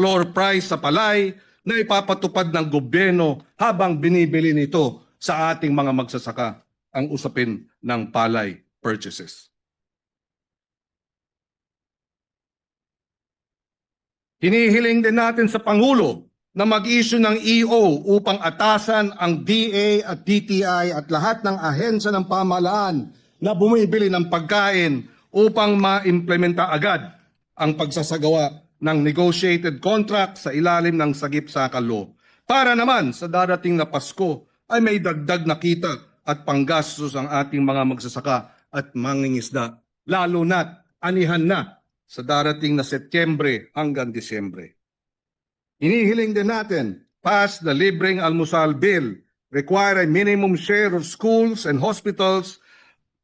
floor price sa palay na ipapatupad ng gobyerno habang binibili nito sa ating mga magsasaka ang usapin ng palay purchases. Hinihiling din natin sa Pangulo na mag-issue ng EO upang atasan ang DA at DTI at lahat ng ahensya ng pamahalaan na bumibili ng pagkain upang ma-implementa agad ang pagsasagawa ng negotiated contract sa ilalim ng Sagip Saka Law. Para naman sa darating na Pasko ay may dagdag na kita at panggastos ang ating mga magsasaka at mangingisda. Lalo na't anihan na sa darating na Setyembre hanggang Disyembre. Inihiling din natin, pass the libreng almusal bill, require a minimum share of schools and hospitals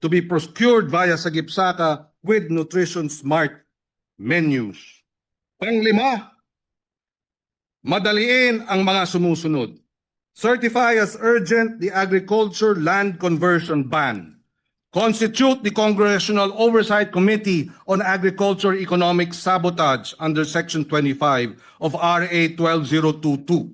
to be procured via Sagipsaka with nutrition smart menus. Panglima, madaliin ang mga sumusunod. Certify as urgent the agriculture land conversion ban. Constitute the Congressional Oversight Committee on Agriculture Economic Sabotage under Section 25 of RA 12022.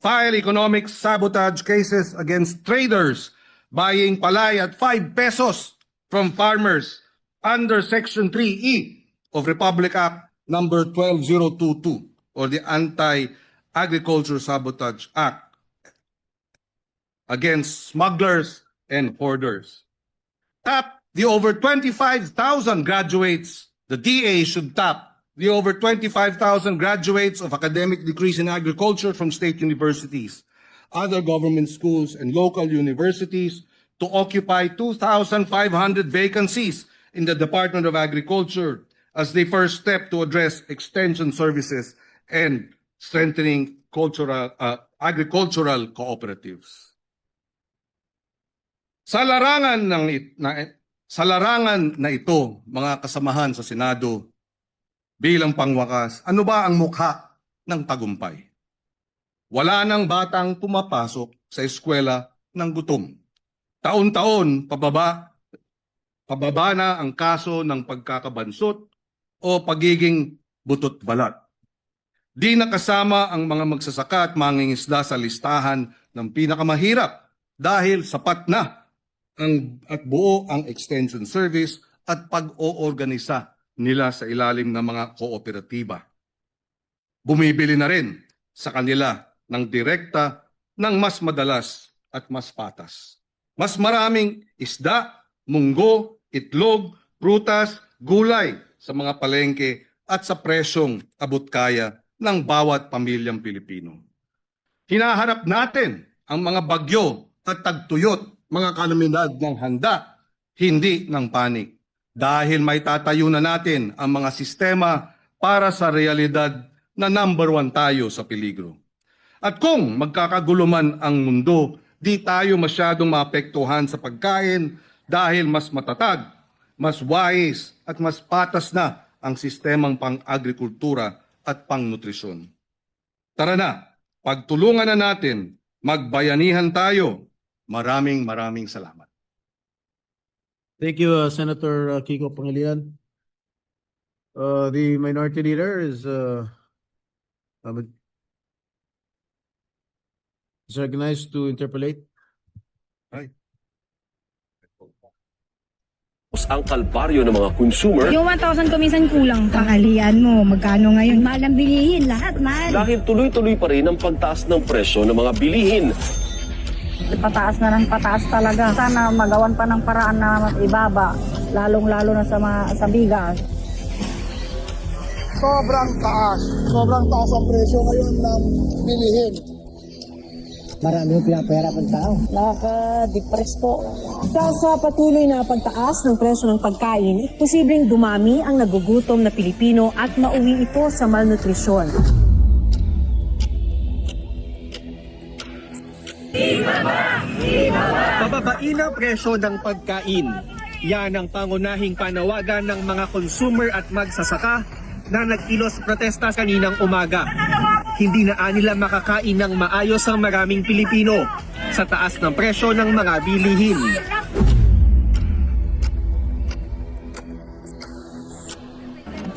File economic sabotage cases against traders buying palay at 5 pesos from farmers under Section 3E of Republic Act number 12022 or the Anti-Agriculture Sabotage Act against smugglers and hoarders. Tap the over 25,000 graduates. The DA should tap the over 25,000 graduates of academic degrees in agriculture from state universities, other government schools, and local universities to occupy 2,500 vacancies in the Department of Agriculture as the first step to address extension services and strengthening cultural, uh, agricultural cooperatives. Sa larangan ng na, sa larangan na ito, mga kasamahan sa Senado, bilang pangwakas, ano ba ang mukha ng tagumpay? Wala nang batang pumapasok sa eskwela ng gutom. Taon-taon pababa pababa na ang kaso ng pagkakabansot o pagiging butot balat. Di nakasama ang mga magsasaka at mangingisda sa listahan ng pinakamahirap dahil sapat na ang, at buo ang extension service at pag-oorganisa nila sa ilalim ng mga kooperatiba. Bumibili na rin sa kanila ng direkta ng mas madalas at mas patas. Mas maraming isda, munggo, itlog, prutas, gulay sa mga palengke at sa presyong abot-kaya ng bawat pamilyang Pilipino. Hinaharap natin ang mga bagyo at tagtuyot, mga kalamidad ng handa, hindi ng panik. Dahil may tatayo na natin ang mga sistema para sa realidad na number one tayo sa peligro. At kung magkakaguluman ang mundo, di tayo masyadong maapektuhan sa pagkain dahil mas matatag, mas wise at mas patas na ang sistemang pang-agrikultura at pang-nutrisyon. Tara na, pagtulungan na natin, magbayanihan tayo. Maraming maraming salamat. Thank you, uh, Senator uh, Kiko Pangilinan. Uh, the minority leader is, uh, um, is recognized to interpolate. Ang kalbaryo ng mga consumer Yung 1,000 kuminsan kulang pa. Tanghalian mo, magkano ngayon? Mahal ang bilihin, lahat mahal. dahil tuloy-tuloy pa rin ang pagtaas ng presyo ng mga bilihin. pataas na ng pataas talaga. Sana magawan pa ng paraan na ibaba, lalong-lalo na sa, mga, sa bigas. sobrang taas. Sobrang taas ang presyo ngayon ng bilihin. Marami yung pinapera ng tao. Nakaka-depress po. Dahil sa patuloy na pagtaas ng presyo ng pagkain, posibleng dumami ang nagugutom na Pilipino at mauwi ito sa malnutrisyon. Pababain ang presyo ng pagkain. Yan ang pangunahing panawagan ng mga consumer at magsasaka na nagkilos protesta kaninang umaga. Hindi na nila makakain ng maayos ang maraming Pilipino sa taas ng presyo ng mga bilihin.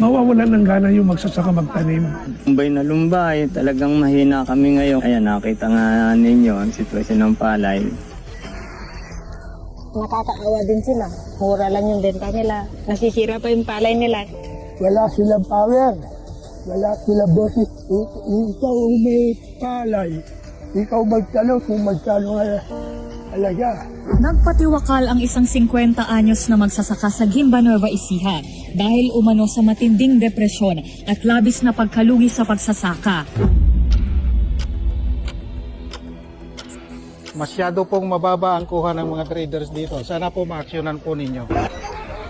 mawawalan ng gana yung magsasaka magtanim. Lumbay na lumbay, talagang mahina kami ngayon. Ayan, nakita nga ninyo ang sitwasyon ng palay. Nakakaawa din sila. Mura lang yung benta nila. Nasisira pa yung palay nila. Wala silang power. Wala silang boses. Ikaw may palay. Ikaw magtanong kung magkano nga alaga. Nagpatiwakal ang isang 50 anyos na magsasaka sa Gimba Nueva Ecija dahil umano sa matinding depresyon at labis na pagkalugi sa pagsasaka. Masyado pong mababa ang kuha ng mga traders dito. Sana po maaksyonan po ninyo.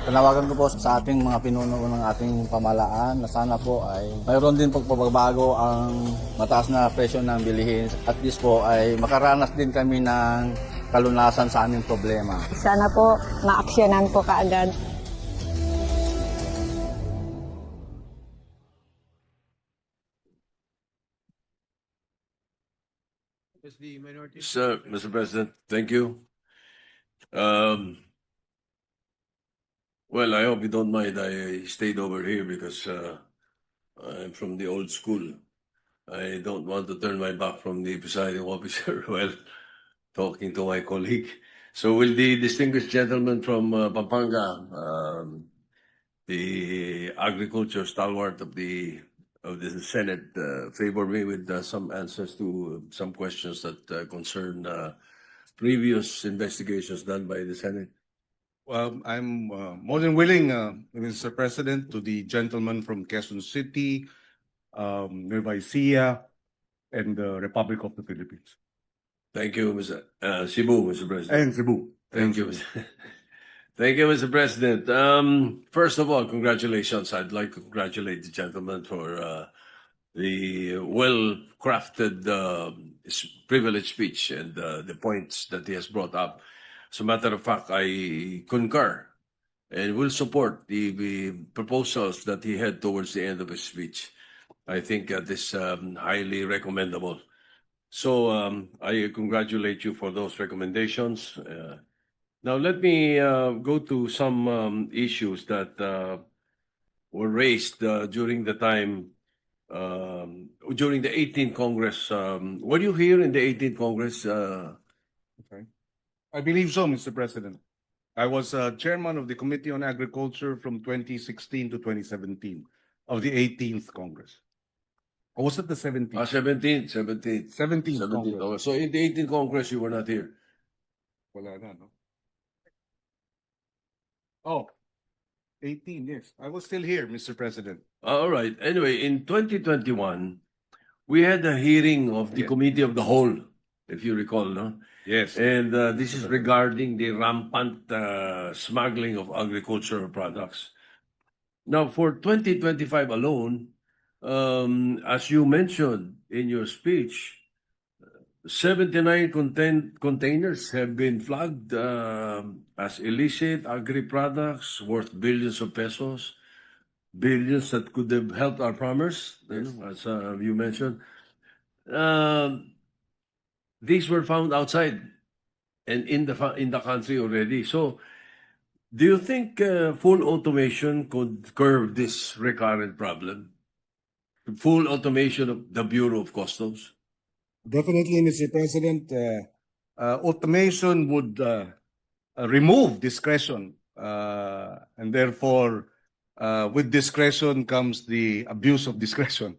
Panawagan ko po sa ating mga pinuno ng ating pamalaan na sana po ay mayroon din pagbabago ang mataas na presyo ng bilihin. At least po ay makaranas din kami ng kalunasan sa aming problema. Sana po maaksyonan po kaagad. Is the minority Sir, Mr. President, thank you. Um, well, I hope you don't mind. I stayed over here because uh, I'm from the old school. I don't want to turn my back from the presiding officer while talking to my colleague. So will the distinguished gentleman from uh, Pampanga, um, the agriculture stalwart of the of the Senate, uh, favor me with uh, some answers to some questions that uh, concern uh, previous investigations done by the Senate? Well, I'm uh, more than willing, uh, Mr. President, to the gentleman from Quezon City, um, Nueva Ecija, and the Republic of the Philippines. Thank you, Mr. Uh, Cebu, Mr. President. And Cebu. Thank you. Mr. Thank you, Mr. President. Um, first of all, congratulations. I'd like to congratulate the gentleman for uh, the well-crafted uh, s- privilege speech and uh, the points that he has brought up. As a matter of fact, I concur and will support the, the proposals that he had towards the end of his speech. I think that is um, highly recommendable. So um, I congratulate you for those recommendations. Uh, now let me uh, go to some um, issues that uh, were raised uh, during the time um, during the 18th Congress. Um, were you here in the 18th Congress? I believe so, Mr. President. I was uh, chairman of the Committee on Agriculture from 2016 to 2017 of the 18th Congress. Or was it the 17th? uh, 17th, 17th, 17th 17th. Congress. So in the 18th Congress, you were not here. Wala na, no? Oh, 18, yes. I was still here, Mr. President. All right. Anyway, in 2021, we had a hearing of the. Committee of the Whole, if you recall, no? Yes. And uh, this is regarding the rampant uh, smuggling of agricultural products. Now, for 2025 alone, um, as you mentioned in your speech, 79 contain- containers have been flagged um as illicit agri products worth billions of pesos, billions that could have helped our farmers, you know, as uh, you mentioned. Um, these were found outside and in the in the country already. So, do you think uh, full automation could curb this recurrent problem? Full automation of the Bureau of Customs. Definitely, Mr. President, uh, uh, automation would uh, uh, remove discretion, uh, and therefore, uh, with discretion comes the abuse of discretion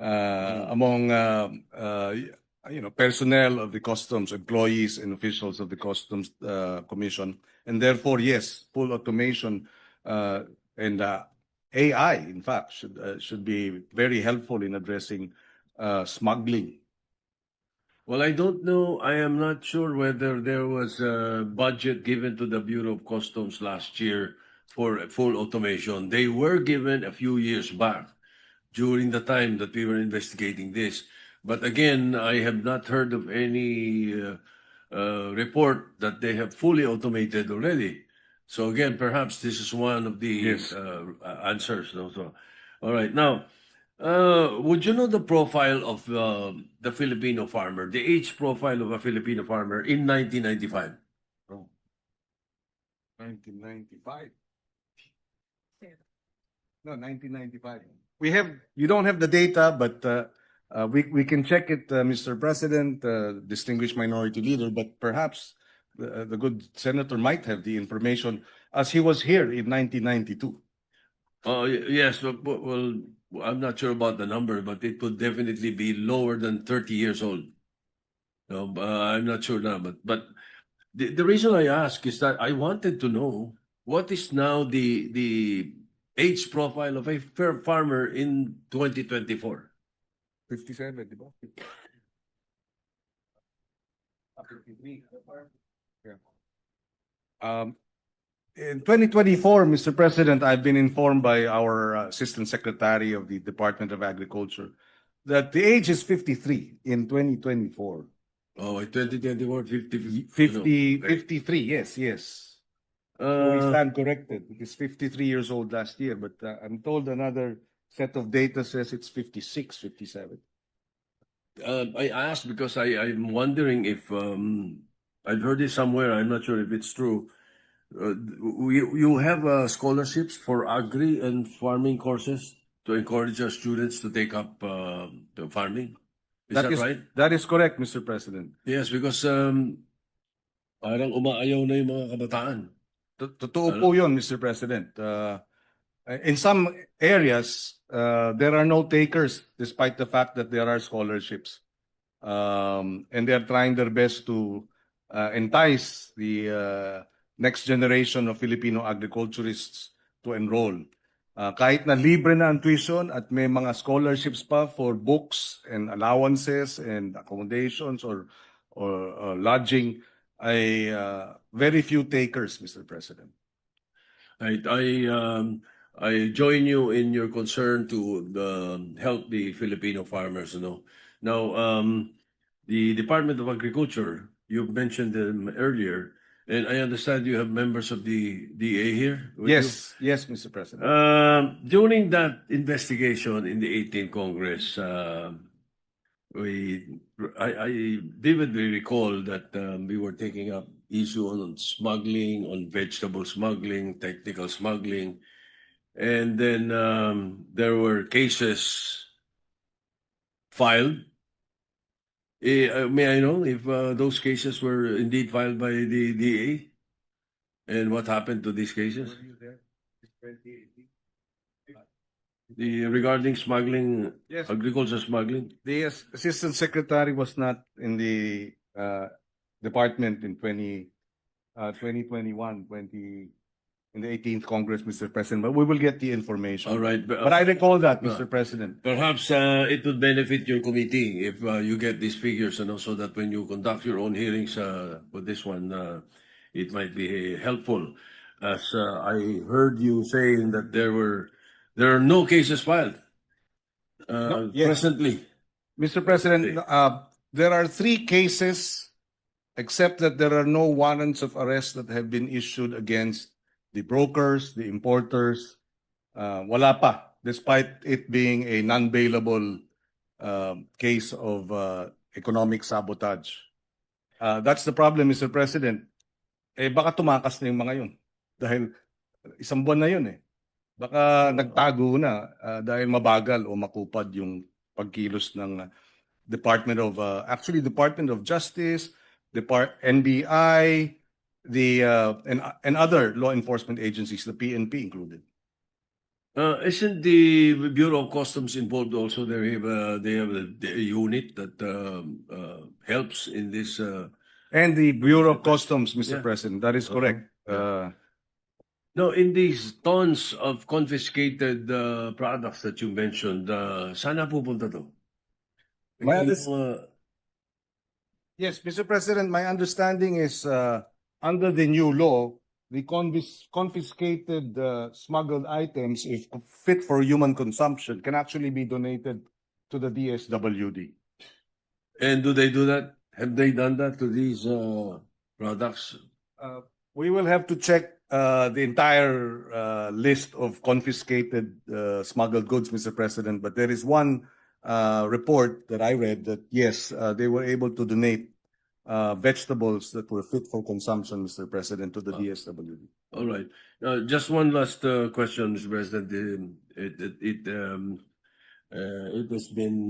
uh, among um, uh, y- you know personnel of the customs, employees and officials of the customs uh, commission, and therefore, yes, full automation uh, and uh, AI, in fact, should uh, should be very helpful in addressing uh, smuggling. Well, I don't know. I am not sure whether there was a budget given to the Bureau of Customs last year for full automation. They were given a few years back during the time that we were investigating this. But again, I have not heard of any uh, uh, report that they have fully automated already. So again, perhaps this is one of the Yes. uh, answers. No? So, all right. Now, uh, would you know the profile of uh, the Filipino farmer, the age profile of a Filipino farmer in 1995? 1995. No, 1995. We have, you don't have the data, but uh, uh, we, we can check it, uh, Mr. President, uh, distinguished minority leader, but perhaps the, the good senator might have the information as he was here in 1992. Oh, yes, but- well, I'm not sure about the number, but it would definitely be lower than thirty years old. No, but I'm not sure now, but, but the, the reason I ask is that I wanted to know what is now the, the age profile of a farmer in twenty twenty-four? 57, di ba? Yeah. Um, in 2024, Mr. President, I've been informed by our uh, Assistant Secretary of the Department of Agriculture that the age is 53 in 2024. Oh, in twenty twenty-four, fifty. 50, no, 53, yes, yes. So we Uh, stand corrected. It is 53 years old last year, but uh, I'm told another set of data says it's 56, 57. Uh, I asked because I, I'm wondering if, um, I've heard this somewhere, I'm not sure if it's true. Uh, you, you have, uh, scholarships for agri and farming courses to encourage our students to take up, uh, the farming? Is that, is right? That is correct, Mr. President. Yes, because, um, parang umaayaw na yung mga kabataan. To- Totoo po yun, Mr. President. Uh, in some areas, uh, there are no takers despite the fact that there are scholarships. Um, and they're trying their best to uh, entice the uh, next generation of Filipino agriculturists to enroll. Uh, kahit na libre na ang tuition at may mga scholarships pa for books and allowances and accommodations or or uh, lodging, ay uh, very few takers, Mr. President. I, I, um, I join you in your concern to um, help the Filipino farmers, you know. Now, um, the Department of Agriculture, you mentioned them earlier, and I understand you have members of the DA here? with you? Yes, yes, Mr. President. Um, during that investigation in the 18th Congress, um, we, I, I vividly recall that um, we were taking up issue on smuggling, on vegetable smuggling, technical smuggling, and then um, there were cases filed. Eh, uh, may I know if uh, those cases were indeed filed by the DA? And what happened to these cases? The regarding smuggling, Yes, agriculture smuggling? the Assistant Secretary was not in the uh, department in 20, uh, 2021, 20, in the 18th Congress, Mr. President, but we will get the information. All right, but, But I recall that. Mr. President. perhaps uh, it would benefit your committee if uh, you get these figures and also that when you conduct your own hearings uh, for this one, uh, it might be helpful. As uh, I heard you saying that there were, there are no cases filed uh, yes. presently. Mr. President, uh, there are three cases, except that there are no warrants of arrest that have been issued against the brokers, the importers. Uh, wala pa, despite it being a non-bailable um, case of uh, economic sabotage. Uh, that's the problem, Mr. President. Eh, baka tumakas na yung mga yun. Dahil isang buwan na yun eh. Baka nagtago na uh, dahil mabagal o makupad yung pagkilos ng uh, Department of uh, actually Department of Justice, Depart NBI, the uh, and and other law enforcement agencies, the PNP included. Uh, isn't the Bureau of Customs involved also? They have a, they have a, a unit that um, uh, helps in this. Uh, And the Bureau of Customs, Mr. Yeah. President, that is correct. Uh, No, in these tons of confiscated uh, products that you mentioned, uh, saan na pupunta to? My Yung, unders- uh, yes, Mr. President, my understanding is uh, under the new law, the confis- confiscated uh, smuggled items, if fit for human consumption, can actually be donated to the DSWD. and do they do that? Have they done that to these uh, products? Uh, we will have to check uh, the entire uh, list of confiscated uh, smuggled goods, Mr. President. But there is one uh, report that I read that yes, uh, they were able to donate uh, vegetables that were fit for consumption, Mr. President, to the DSWD. All right. Uh, just one last uh, question, Mr. President. Um, It, it, it, um, uh, it has been